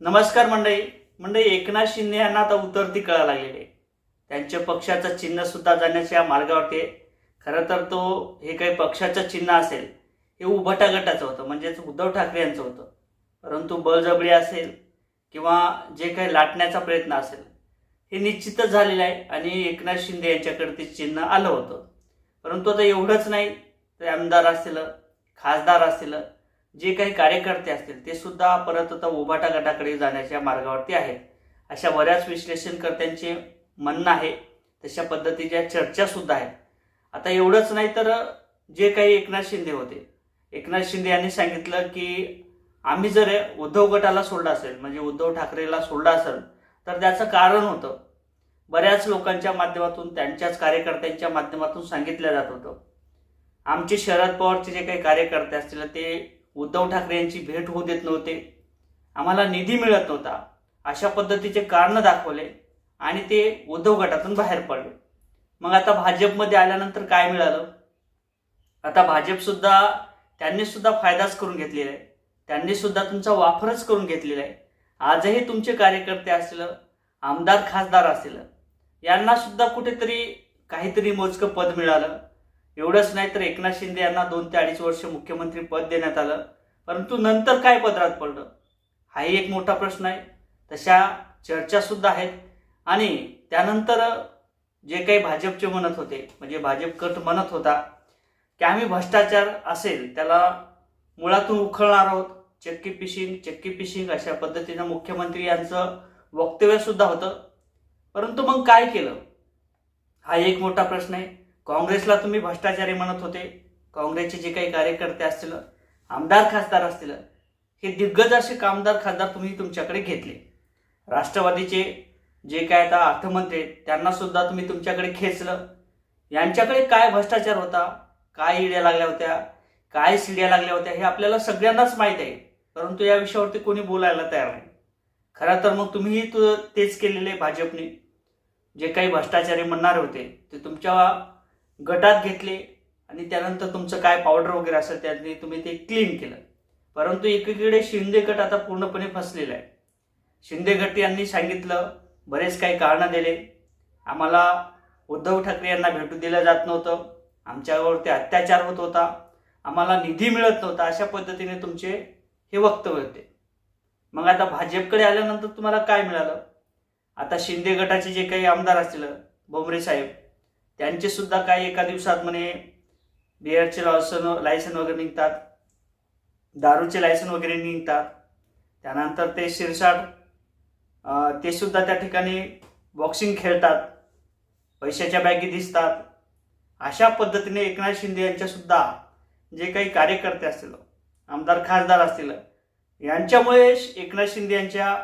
नमस्कार मंडळी. मंडळी एकनाथ शिंदे यांना आता उतरती कळा लागलेली आहे. त्यांच्या पक्षाचं चिन्ह सुद्धा जाण्याच्या मार्गावरती खरं तर तो हे काही पक्षाचं चिन्ह असेल हे उभटा गटाचं होतं म्हणजेच उद्धव ठाकरे यांचं होतं. परंतु बळजबरी असेल किंवा जे काही लाटण्याचा प्रयत्न असेल हे निश्चितच झालेलं आहे आणि एकनाथ शिंदे यांच्याकडे ते चिन्ह आलं होतं. परंतु आता एवढंच नाही. ते आमदार असतील खासदार असतील जे काही कार्यकर्ते असतील ते सुद्धा परत आता उभाटा गटाकडे जाण्याच्या मार्गावरती आहेत. अशा बऱ्याच विश्लेषणकर्त्यांचे म्हणणं आहे तशा पद्धतीच्या चर्चा सुद्धा आहेत. आता एवढंच नाही तर जे काही एकनाथ शिंदे होते. एकनाथ शिंदे यांनी सांगितलं की आम्ही जर उद्धव गटाला सोडलं असेल म्हणजे उद्धव ठाकरेला सोडलं असेल तर त्याचं कारण होतं. बऱ्याच लोकांच्या माध्यमातून त्यांच्याच कार्यकर्त्यांच्या माध्यमातून सांगितलं जात होतं. आमचे शरद पवारचे जे काही कार्यकर्ते असतील ते उद्धव ठाकरे यांची भेट होऊ देत नव्हते. आम्हाला निधी मिळत नव्हता. अशा पद्धतीचे कारण दाखवले आणि ते उद्धव गटातून बाहेर पडले. मग आता भाजपमध्ये आल्यानंतर काय मिळालं? आता भाजपसुद्धा त्यांनी सुद्धा फायदाच करून घेतलेला आहे. त्यांनी सुद्धा तुमचा वापरच करून घेतलेला आहे. आजही तुमचे कार्यकर्ते असतील आमदार खासदार असतील यांना सुद्धा कुठेतरी काहीतरी मोजकं पद मिळालं. एवढंच नाही तर एकनाथ शिंदे यांना दोन ते अडीच वर्ष मुख्यमंत्री पद देण्यात आलं. परंतु नंतर काय पदरात पडलं? हाही एक मोठा प्रश्न आहे. तशा चर्चासुद्धा आहेत. आणि त्यानंतर जे काही भाजपचे म्हणत होते म्हणजे भाजप कट म्हणत होता की आम्ही भ्रष्टाचार असेल त्याला मुळातून उखळणार आहोत. चक्की पिशिंग चक्की पिशिंग अशा पद्धतीनं मुख्यमंत्री यांचं वक्तव्य सुद्धा होतं. परंतु मग काय केलं? हा एक मोठा प्रश्न आहे. काँग्रेसला तुम्ही भ्रष्टाचारी म्हणत होते काँग्रेसचे जे काही कार्यकर्ते असतील आमदार खासदार असतील हे दिग्गज असे कामदार खासदार तुम्ही तुमच्याकडे घेतले. राष्ट्रवादीचे जे काय आता अर्थमंत्री त्यांना सुद्धा तुम्ही तुमच्याकडे खेचलं. यांच्याकडे काय भ्रष्टाचार होता काय इड्या लागल्या होत्या काय शिड्या लागल्या होत्या हे आपल्याला सगळ्यांनाच माहीत आहे. परंतु या विषयावरती कोणी बोलायला तयार नाही. खरं तर मग तुम्हीही तेच केलेले भाजपने. जे काही भ्रष्टाचारी म्हणणारे होते ते तुमच्या गटात घेतले आणि त्यानंतर तुमचं काय पावडर वगैरे असेल त्यांनी तुम्ही ते क्लीन केलं. परंतु एकीकडे शिंदे गट आता पूर्णपणे फसलेला आहे. शिंदे गट यांनी सांगितलं बरेच काही कारणं दिले. आम्हाला उद्धव ठाकरे यांना भेटू दिलं जात नव्हतं. आमच्यावरती अत्याचार होत होता. आम्हाला निधी मिळत नव्हता. अशा पद्धतीने तुमचे हे वक्तव्य होते. मग आता भाजपकडे आल्यानंतर तुम्हाला काय मिळालं? आता शिंदे गटाचे जे काही आमदार असतील भोमरे साहेब त्यांचे सुद्धा काही एका दिवसात म्हणे बिअरचे लायसन लायसन वगैरे निघतात. दारूचे लायसन वगैरे निघतात. त्यानंतर ते शिरसाट ते सुद्धा त्या ठिकाणी बॉक्सिंग खेळतात. पैशाच्या बॅगी दिसतात. अशा पद्धतीने एकनाथ शिंदे यांच्यासुद्धा जे काही कार्यकर्ते असतील आमदार खासदार असतील यांच्यामुळे एकनाथ शिंदे यांच्या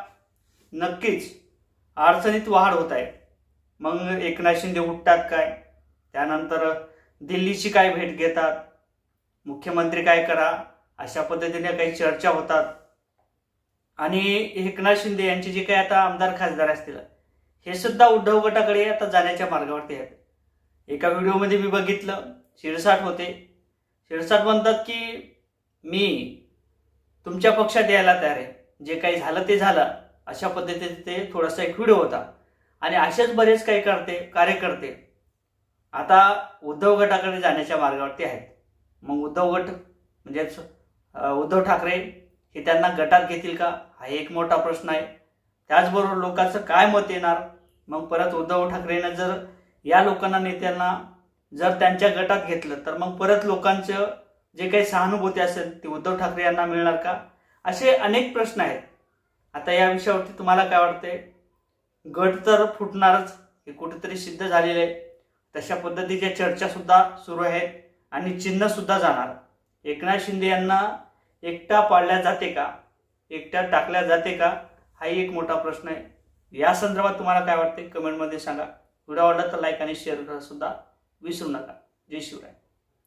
नक्कीच अडचणीत वाढ होत आहे. मग एकनाथ शिंदे उठतात काय? त्यानंतर दिल्लीची काय भेट घेतात? मुख्यमंत्री काय करा? अशा पद्धतीने काही चर्चा होतात. आणि एकनाथ शिंदे यांचे जे काही आता आमदार खासदार असतील हे सुद्धा उद्धव गटाकडे आता जाण्याच्या मार्गावरती आहेत. एका व्हिडिओमध्ये मी बघितलं शिरसाट होते. शिरसाट म्हणतात की मी तुमच्या पक्षात यायला तयार आहे. जे काही झालं ते झालं. अशा पद्धतीने ते थोडासा एक व्हिडिओ होता. आणि असेच बरेच काही करते कार्यकर्ते आता उद्धव गटाकडे जाण्याच्या मार्गावरती आहेत. मग उद्धव गट म्हणजेच उद्धव ठाकरे हे त्यांना गटात घेतील का? हा एक मोठा प्रश्न आहे. त्याचबरोबर लोकांचं काय मत येणार? मग परत उद्धव ठाकरेनं जर या लोकांना नेत्यांना जर त्यांच्या गटात घेतलं तर मग परत लोकांचं जे काही सहानुभूती असेल ती उद्धव ठाकरे यांना मिळणार का? असे अनेक प्रश्न आहेत. आता या विषयावरती तुम्हाला काय वाटतंय? गट तर फुटणारच हे कुठेतरी सिद्ध झालेले आहे. तशा पद्धतीच्या चर्चासुद्धा सुरू आहेत आणि चिन्हसुद्धा जाणार. एकनाथ शिंदे यांना एकटा पाळल्या जाते का? एकट्या टाकल्या जाते का? हाही एक मोठा प्रश्न आहे. या संदर्भात तुम्हाला काय वाटते कमेंटमध्ये सांगा. व्हिडिओ आवडला तर लाईक आणि शेअर करा सुद्धा विसरू नका. जय शिवराय.